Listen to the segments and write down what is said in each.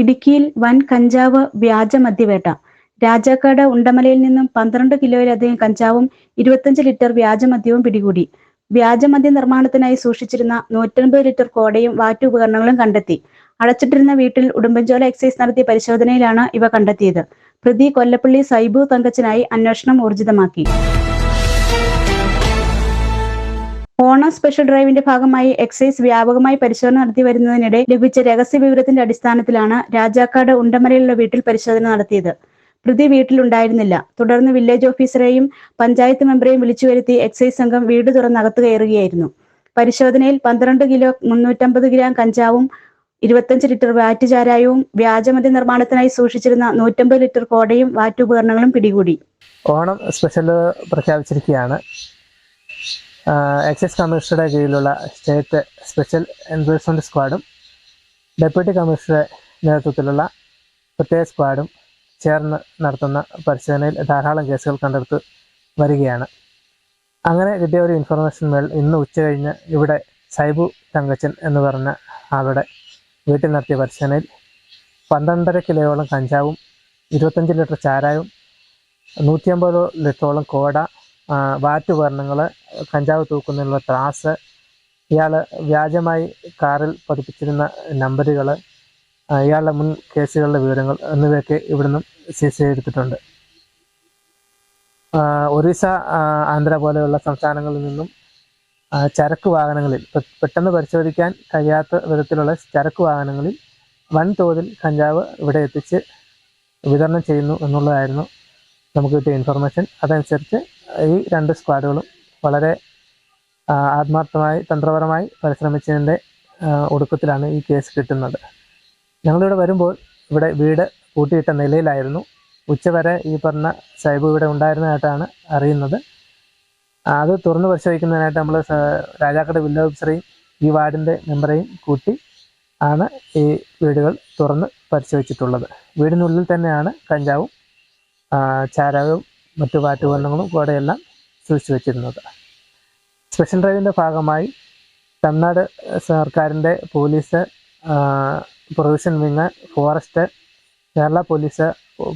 ഇടുക്കിയിൽ വൻ കഞ്ചാവ് വ്യാജ മദ്യവേട്ട. രാജാക്കാട് ഉണ്ടമലയിൽ നിന്നും പന്ത്രണ്ട് കിലോയിലധികം കഞ്ചാവും ഇരുപത്തഞ്ച് ലിറ്റർ വ്യാജമദ്യവും പിടികൂടി. വ്യാജമദ്യ നിർമ്മാണത്തിനായി സൂക്ഷിച്ചിരുന്ന നൂറ്റൻപത് ലിറ്റർ കോടയും വാറ്റുപകരണങ്ങളും കണ്ടെത്തി. അടച്ചിട്ടിരുന്ന വീട്ടിൽ ഉടുമ്പൻചോല എക്സൈസ് നടത്തിയ പരിശോധനയിലാണ് ഇവ കണ്ടെത്തിയത്. പ്രതി കൊല്ലപ്പള്ളി സൈബു തങ്കച്ചനായി അന്വേഷണം ഊർജിതമാക്കി. ഓണം സ്പെഷ്യൽ ഡ്രൈവിന്റെ ഭാഗമായി എക്സൈസ് വ്യാപകമായി പരിശോധന നടത്തി വരുന്നതിനിടെ ലഭിച്ച രഹസ്യ വിവരത്തിന്റെ അടിസ്ഥാനത്തിലാണ് രാജാക്കാട് ഉണ്ടമലയിലുള്ള വീട്ടിൽ പരിശോധന നടത്തിയത്. പ്രതി വീട്ടിലുണ്ടായിരുന്നില്ല. തുടർന്ന് വില്ലേജ് ഓഫീസറെയും പഞ്ചായത്ത് മെമ്പറെയും വിളിച്ചു വരുത്തി എക്സൈസ് സംഘം വീട് തുറന്ന് അകത്ത് കയറുകയായിരുന്നു. പരിശോധനയിൽ പന്ത്രണ്ട് കിലോ മുന്നൂറ്റമ്പത് ഗ്രാം കഞ്ചാവും ഇരുപത്തഞ്ച് ലിറ്റർ വാറ്റ് ചാരായവും വ്യാജമദ്യ നിർമ്മാണത്തിനായി സൂക്ഷിച്ചിരുന്ന നൂറ്റമ്പത് ലിറ്റർ കോടയും വാറ്റുപകരണങ്ങളും പിടികൂടി. ഓണം സ്പെഷ്യൽ പ്രഖ്യാപിച്ചിരിക്കുകയാണ്. എക്സൈസ് കമ്മീഷണറുടെ കീഴിലുള്ള സ്റ്റേറ്റ് സ്പെഷ്യൽ എൻഫോഴ്സ്മെന്റ് സ്ക്വാഡും ഡെപ്യൂട്ടി കമ്മീഷണറുടെ നേതൃത്വത്തിലുള്ള പ്രത്യേക സ്ക്വാഡും ചേർന്ന് നടത്തുന്ന പരിശോധനയിൽ ധാരാളം കേസുകൾ കണ്ടെടുത്ത് വരികയാണ്. അങ്ങനെ കിട്ടിയ ഒരു ഇൻഫർമേഷൻ മേൽ ഇന്ന് ഉച്ച കഴിഞ്ഞ് ഇവിടെ സൈബു തങ്കച്ചൻ എന്ന് പറഞ്ഞ ആളുടെ വീട്ടിൽ നടത്തിയ പരിശോധനയിൽ പന്ത്രണ്ടര കിലോയോളം കഞ്ചാവും ഇരുപത്തഞ്ച് ലിറ്റർ ചാരായവും നൂറ്റി അമ്പത് ലിറ്ററോളം കോട ആ, വാറ്റുപകരണങ്ങൾ കഞ്ചാവ് തൂക്കുന്നതിനുള്ള ത്രാസ് ഇയാൾ വ്യാജമായി കാറിൽ പതിപ്പിച്ചിരുന്ന നമ്പറുകൾ ഇയാളുടെ മുൻ കേസുകളുടെ വിവരങ്ങൾ എന്നിവയൊക്കെ ഇവിടുന്ന് സീസ് ചെയ്തെടുത്തിട്ടുണ്ട് ഒറീസ ആന്ധ്ര പോലെയുള്ള സംസ്ഥാനങ്ങളിൽ നിന്നും ചരക്ക് വാഹനങ്ങളിൽ പെട്ടെന്ന് പരിശോധിക്കാൻ കഴിയാത്ത വിധത്തിലുള്ള ചരക്ക് വാഹനങ്ങളിൽ വൻതോതിൽ കഞ്ചാവ് ഇവിടെ എത്തിച്ച് വിതരണം ചെയ്യുന്നു എന്നുള്ളതായിരുന്നു നമുക്ക് കിട്ടിയ ഇൻഫർമേഷൻ. അതനുസരിച്ച് ഈ രണ്ട് സ്ക്വാഡുകളും വളരെ ആത്മാർത്ഥമായി തന്ത്രപരമായി പരിശ്രമിച്ചതിന്റെ ഒടുക്കത്തിലാണ് ഈ കേസ് കിട്ടുന്നത്. ഞങ്ങളിവിടെ വരുമ്പോൾ ഇവിടെ വീട് കൂട്ടിയിട്ട നിലയിലായിരുന്നു. ഉച്ചവരെ ഈ പറഞ്ഞ സൈബ് ഇവിടെ ഉണ്ടായിരുന്നതായിട്ടാണ് അറിയുന്നത്. അത് തുറന്നു പരിശോധിക്കുന്നതിനായിട്ട് നമ്മൾ രാജാക്കട വില്ല ഓഫീസറെയും ഈ വാർഡിന്റെ മെമ്പറെയും കൂട്ടി ആണ് ഈ വീടുകൾ തുറന്ന് പരിശോധിച്ചിട്ടുള്ളത്. വീടിനുള്ളിൽ തന്നെയാണ് കഞ്ചാവും ആ, ചാരാകവും മറ്റു വാറ്റുപകരണങ്ങളും കൂടെയെല്ലാം സൂക്ഷിച്ചു വെച്ചിരുന്നത്. സ്പെഷ്യൽ ഡ്രൈവിന്റെ ഭാഗമായി തമിഴ്നാട് സർക്കാരിന്റെ police provision wing forest Kerala police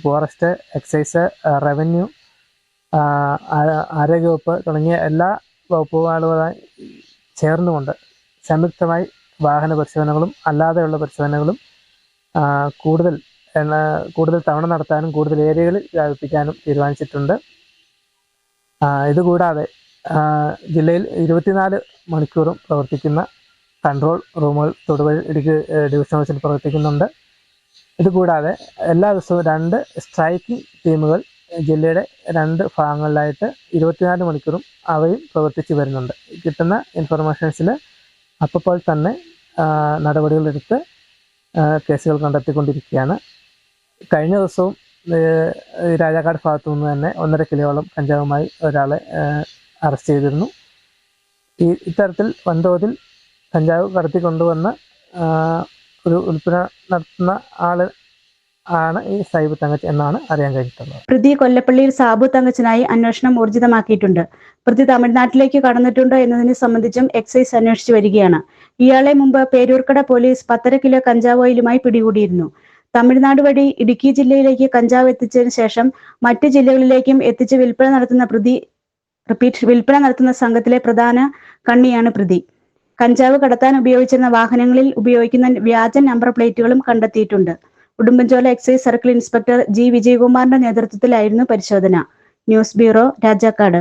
forest excise revenue ആരോഗ്യവകുപ്പ് തുടങ്ങിയ എല്ലാ വകുപ്പുകളുമായി ചേർന്നുകൊണ്ട് സംയുക്തമായി വാഹന പരിശോധനകളും അല്ലാതെയുള്ള പരിശോധനകളും കൂടുതൽ എണ്ണ കൂടുതൽ തവണ നടത്താനും കൂടുതൽ ഏരിയകളിൽ വ്യാപിപ്പിക്കാനും തീരുമാനിച്ചിട്ടുണ്ട്. ഇതുകൂടാതെ ജില്ലയിൽ ഇരുപത്തിനാല് മണിക്കൂറും പ്രവർത്തിക്കുന്ന കൺട്രോൾ റൂമുകൾ തൊടുപുഴ ഇടുക്കി ഡിവിഷൻ ഓഫീസിൽ പ്രവർത്തിക്കുന്നുണ്ട്. ഇതുകൂടാതെ എല്ലാ ദിവസവും രണ്ട് സ്ട്രൈക്കിംഗ് ടീമുകൾ ജില്ലയുടെ രണ്ട് ഭാഗങ്ങളിലായിട്ട് ഇരുപത്തിനാല് മണിക്കൂറും അവയും പ്രവർത്തിച്ചു വരുന്നുണ്ട്. കിട്ടുന്ന ഇൻഫർമേഷൻസിൽ അപ്പോൾ തന്നെ നടപടികളെടുത്ത് കേസുകൾ കണ്ടെത്തിക്കൊണ്ടിരിക്കുകയാണ്. കഴിഞ്ഞ ദിവസവും രാജാക്കാട് ഭാഗത്തു നിന്ന് തന്നെ ഒന്നര കിലോയോളം കഞ്ചാവുമായി ഒരാളെ അറസ്റ്റ് ചെയ്തിരുന്നു. ഈ ഇത്തരത്തിൽ വൻതോതിൽ കഞ്ചാവ് കടത്തി കൊണ്ടുവന്ന ഒരു ഉൽപ്പന്ന നടത്തുന്ന ആൾ ആണ് ഈ സൈബു തങ്കച്ച് എന്നാണ് അറിയാൻ കഴിഞ്ഞിട്ടുള്ളത്. പ്രതി കൊല്ലപ്പള്ളിയിൽ സാബു തങ്കച്ചനായി അന്വേഷണം ഊർജിതമാക്കിയിട്ടുണ്ട്. പ്രതി തമിഴ്നാട്ടിലേക്ക് കടന്നിട്ടുണ്ടോ എന്നതിനെ സംബന്ധിച്ചും എക്സൈസ് അന്വേഷിച്ചു വരികയാണ്. ഇയാളെ മുമ്പ് പേരൂർക്കട പോലീസ് പത്തര കിലോ കഞ്ചാവ് ഓയിലുമായി പിടികൂടിയിരുന്നു. തമിഴ്നാട് വഴി ഇടുക്കി ജില്ലയിലേക്ക് കഞ്ചാവ് എത്തിച്ചതിന് ശേഷം മറ്റ് ജില്ലകളിലേക്കും എത്തിച്ച് വിൽപ്പന നടത്തുന്ന പ്രതി റിപ്പീറ്റ് വിൽപ്പന നടത്തുന്ന സംഘത്തിലെ പ്രധാന കണ്ണിയാണ് പ്രതി. കഞ്ചാവ് കടത്താൻ ഉപയോഗിച്ചിരുന്ന വാഹനങ്ങളിൽ ഉപയോഗിക്കുന്ന വ്യാജ നമ്പർ പ്ലേറ്റുകളും കണ്ടെത്തിയിട്ടുണ്ട്. Udumbanchola excise circle inspector G വിജയകുമാറിന്റെ നേതൃത്വത്തിലായിരുന്നു പരിശോധന. News bureau Rajakkad.